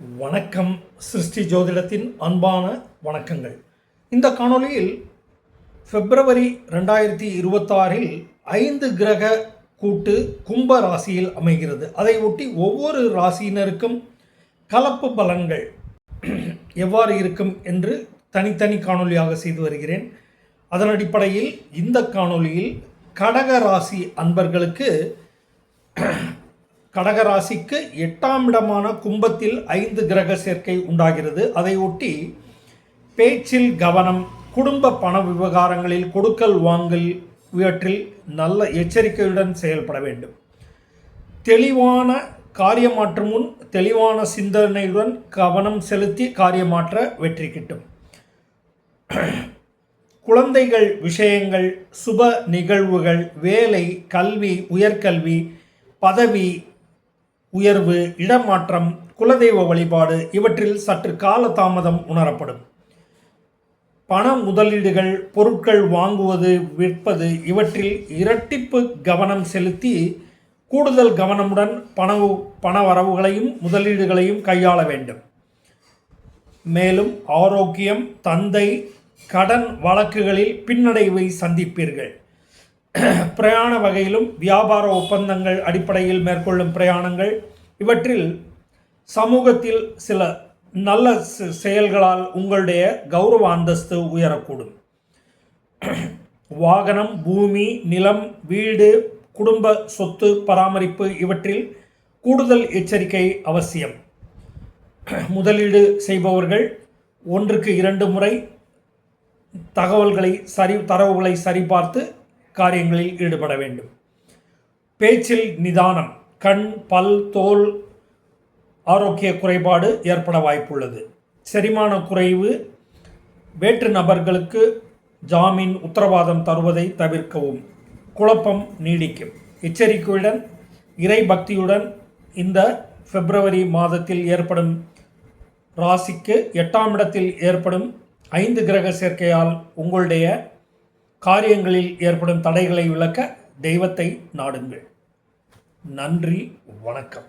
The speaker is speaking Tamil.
வணக்கம் சிருஷ்டி ஜோதிடத்தின் அன்பான வணக்கங்கள். இந்த காணொளியில் பிப்ரவரி ரெண்டாயிரத்தி இருபத்தாறில் ஐந்து கிரக கூட்டு கும்ப ராசியில் அமைகிறது. அதை ஒட்டி ஒவ்வொரு ராசியினருக்கும் கலப்பு பலன்கள் எவ்வாறு இருக்கும் என்று தனித்தனி காணொளியாக செய்து வருகிறேன். அதன் அடிப்படையில் இந்த காணொளியில் கடக ராசி அன்பர்களுக்கு கடகராசிக்கு எட்டாம் இடமான கும்பத்தில் ஐந்து கிரக சேர்க்கை உண்டாகிறது. அதை ஒட்டி பேச்சில் கவனம் குடும்ப பண விவகாரங்களில் கொடுக்கல் வாங்கல் இவற்றில் நல்ல எச்சரிக்கையுடன் செயல்பட வேண்டும். தெளிவான காரியமாற்று முன் தெளிவான சிந்தனையுடன் கவனம் செலுத்தி காரியமாற்ற வெற்றி கிட்டும். குழந்தைகள் விஷயங்கள் சுப நிகழ்வுகள் வேலை கல்வி உயர்கல்வி பதவி உயர்வு இடமாற்றம் குலதெய்வ வழிபாடு இவற்றில் சற்று கால தாமதம் உணரப்படும். பண முதலீடுகள் பொருட்கள் வாங்குவது விற்பது இவற்றில் இரட்டிப்பு கவனம் செலுத்தி கூடுதல் கவனமுடன் பண பண வரவுகளையும் முதலீடுகளையும் கையாள வேண்டும். மேலும் ஆரோக்கியம் தந்தை கடன் வழக்குகளில் பின்னடைவை சந்திப்பீர்கள். பிரயாண வகையிலும் வியாபார ஒப்பந்தங்கள் அடிப்படையில் மேற்கொள்ளும் பிரயாணங்கள் இவற்றில் சமூகத்தில் சில நல்ல செயல்களால் உங்களுடைய கௌரவ அந்தஸ்து உயரக்கூடும். வாகனம் பூமி நிலம் வீடு குடும்ப சொத்து பராமரிப்பு இவற்றில் கூடுதல் எச்சரிக்கை அவசியம். முதலீடு செய்பவர்கள் ஒன்றுக்கு இரண்டு முறை தகவல்களை சரி தரவுகளை சரிபார்த்து காரியங்களில் ஈடுபட வேண்டும். பேச்சில் நிதானம் கண் பல் தோல் ஆரோக்கிய குறைபாடு ஏற்பட வாய்ப்புள்ளது. செரிமான குறைவு வேற்று நபர்களுக்கு ஜாமீன் உத்தரவாதம் தருவதை தவிர்க்கவும். குழப்பம் நீடிக்கும். எச்சரிக்கையுடன் இறை பக்தியுடன் இந்த பிப்ரவரி மாதத்தில் ஏற்படும் ராசிக்கு எட்டாம் இடத்தில் ஏற்படும் ஐந்து கிரக சேர்க்கையால் உங்களுடைய காரியங்களில் ஏற்படும் தடைகளை விளக்க தெய்வத்தை நாடுங்கள். நன்றி வணக்கம்.